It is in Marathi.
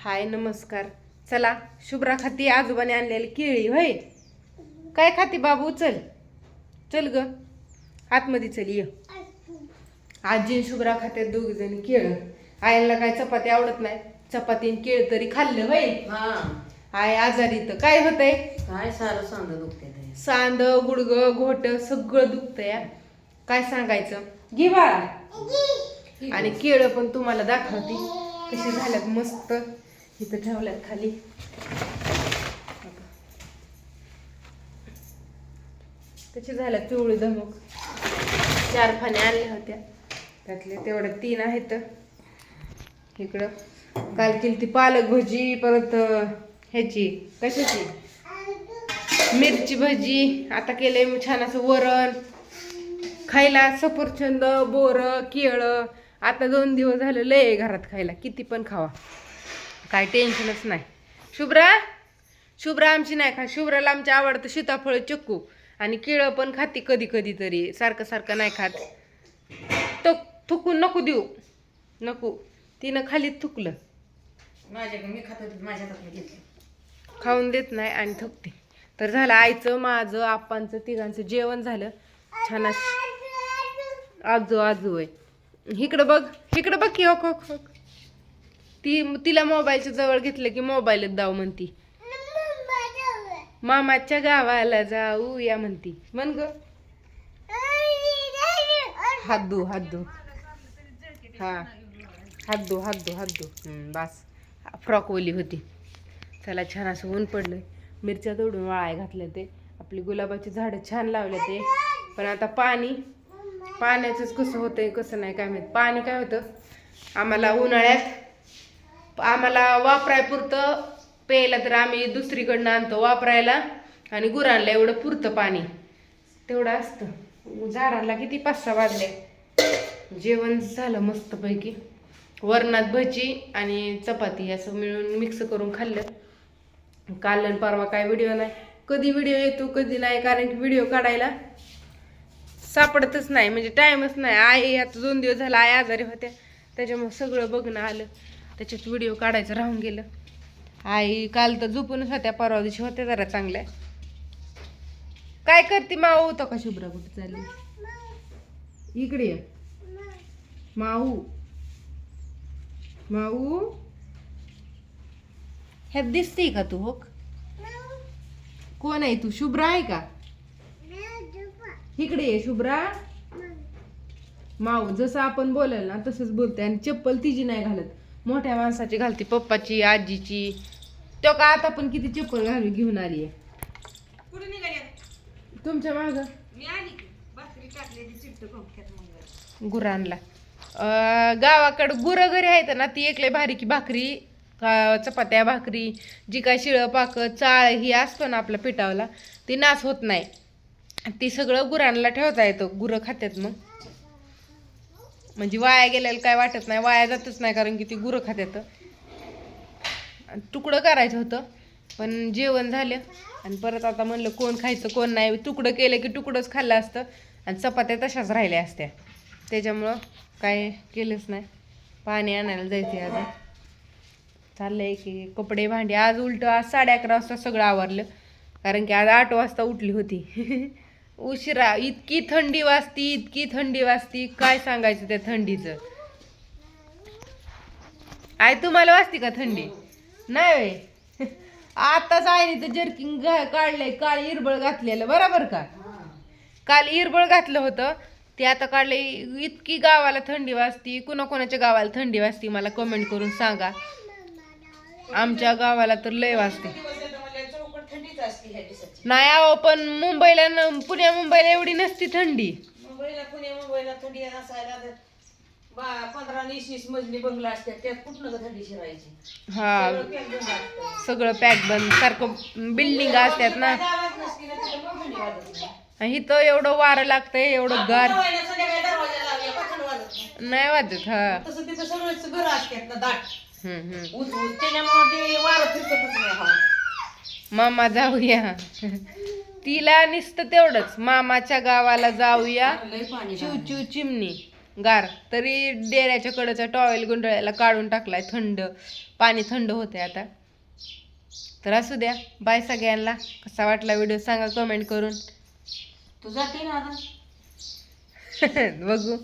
हाय नमस्कार. चला शुभ्रा खाती आजोबाने आणलेली केळी होय? काय खाती बाबू? चल. चल ग. आतमध्ये चल ये. आजी शुभ्रा खात्यात दोघी जणी केळ. आईला काय चपाती आवडत नाही. चपाती आणि केळ तरी खाल्लं होय? हा. आय आजारी तर. काय होतंय? काय सारं सांग दुखते सांद गुडग घोट सगळं दुखतंय काय सांगायचं? घे बाळा. आणि केळं पण तुम्हाला दाखवते. कशी झाल्यात मस्त. इथं ठेवल्यात खाली. कशी झाल्या पिवळी धमक चार फाने आणल्या होत्या. त्यातले तेवढ्या तीन आहेत. इकडं काल केली ती पालक भजी परत ह्याची कशाची? मिरची भजी. आता केलंय छान असं वरण. खायला सफरचंद बोर केळं. आता दोन दिवस झालं लय घरात खायला. किती पण खावा. काय टेन्शनच नाही. शुभ्रा? शुभ्रा आमची नाही खा शुभ्राला आमच्या आवडतं सीताफळ चक्कू आणि केळं पण खाती कधी कधी तरी. सारखं सारखं नाही खात. तो थुकून नको देऊ. नको. तिनं खाली थुकलं. माझ्या मी खात होते माझ्या हातात घेतले. खाऊन देत नाही आणि थकते. तर झालं आईचं माझं आप्पांचं तिघांचं जेवण झालं. छान आजू आजू आहे. इकडं बघ. इकडं बघ की होक ती तिला मोबाईलच्या जवळ घेतलं की मोबाईलच दाव म्हणती. मामाच्या गावाला जाऊ या म्हणती. म्हण ग. हात धू हात धू. हा. हात धू हात धू हात धू. बास बस. फ्रॉक ओली होती. चला छान असं ऊन पडलंय. मिरच्या तोडून वाळाय घातल्या ते. आपली गुलाबाची झाडं छान लावले ते. पण आता पाणी पाण्याचंच कसं होतंय कसं नाही काय माहीत. पाणी काय होतं? आम्हाला उन्हाळ्यात आम्हाला वापरायपुरतं प्यायला तर आम्ही दुसरीकडनं आणतो वापरायला. आणि गुरांना एवढं पुरतं पाणी. तेवढं असतं. झाडाला किती पाच सहा वाजले? जेवण झालं मस्तपैकी. वरणात भजी आणि चपाती असं मिळून मिक्स करून खाल्लं. काल आणि परवा काय व्हिडिओ नाही. कधी व्हिडिओ येतो कधी नाही कारण की व्हिडिओ काढायला सापडतच नाही. म्हणजे टाईमच नाही. आई आता दोन दिवस झाला आई आजारी होत्या. त्याच्यामुळे सगळं बघणं आलं. त्याच्यात व्हिडिओ काढायचं राहून गेलं. आई काल तर झोपूनच होत्या परवा दिवशी होत्या जरा चांगल्या. काय करते माऊ? होतं का शुभ्रा कुठे चालली? इकडे ये. माऊ. माऊ? ह्यात दिसते का तू हो? कोण आहे तू? शुभ्रा आहे का? इकडे ये शुभ्रा. माऊ जसं आपण बोलाल ना तसंच बोलते. आणि चप्पल तिची नाही घालत. मोठ्या माणसाची घालते पप्पाची आजीची. तो का आता पण किती चप्पल घालून घेऊन आली आहे कुठे निघाले तुमच्या माग? मी आली की. भाकरी टाकलेली चिट्ट पंख्यात मग. गुरांना अं, गावाकडं गुरं घरी आहेत ना ती एकले भारी की भाकरी चपात्या भाकरी जी काय शिळं पाक चाळ ही असतो ना आपल्या पिठावला ती नाश होत नाही. ती सगळं गुरांना ठेवता येतं गुरं खात्यात मग. म्हणजे वाया गेलेलं काय वाटत नाही वाया जातच नाही कारण की ती गुरं खात्यात. आणि तुकडं करायचं होतं पण जेवण झालं. आणि परत आता म्हणलं कोण खायचं कोण नाही. तुकडं केलं की तुकडंच खाल्लं असतं. आणि चपात्या तशाच राहिल्या असत्या. त्याच्यामुळं काय केलंच नाही. पाणी आणायला जायचे आज चाललंय की कपडे भांडे. आज उलटं आज साडे अकरा वाजता सगळं आवरलं. कारण की आज आठ वाजता उठली होती. उशिरा इतकी थंडी वाजती इतकी थंडी वाजती. काय सांगायचं त्या थंडीचं? आय तुम्हाला वाजती का थंडी? नाही वे आताच आईने तर जर्किंग काढलंय. काल इरबळ घातलेलं बरोबर का? काल इरबळ घातलं होतं. ते आता काढले इतकी गावाला थंडी वाजती. कुणाकोणाच्या गावाला थंडी वाजती मला कमेंट करून सांगा. आमच्या गावाला तर लय वाजते चौकट थंडीच असते ह्या दिवसाची नाही अहो पण मुंबईला न पुण्या मुंबईला एवढी नसती थंडी. मुंबईला पुणे मुंबईला थंडी तर बा पंधरा वीस वीस मजली बंगला असतात त्यात कुठनं थंडी शिरायची? हा. सगळं पॅक बंद असतं. सगळं पॅक बंद सारखं बिल्डिंग असतात ना. आवाज नसते ना तिथं मग थंडी वाजत नाही. आणि इथं एवढं वारं लागतंय एवढं गार. दरवाजा संध्याकाळी दरवाजा लावला का थंड वाजत नाही. नाही वाजत हा. तसं तिथं सगळंच घर असतात ना दाट. हम्म हम्म. त्याच्यामुळे ते वारं फिरकतच नाही हवा. मामा जाऊया. तिला नुसतं तेवढंच. मामाच्या गावाला जाऊया. चिव चिव चिमणी. गार. तरी डेऱ्याच्या कडचा टॉवेल गुंडळ्याला काढून टाकलाय थंड. पाणी थंड होते आता. तर असू द्या. बाय सगळ्यांना. कसा वाटला व्हिडिओ सांगा कमेंट करून. तू जाते ना आता? बघू.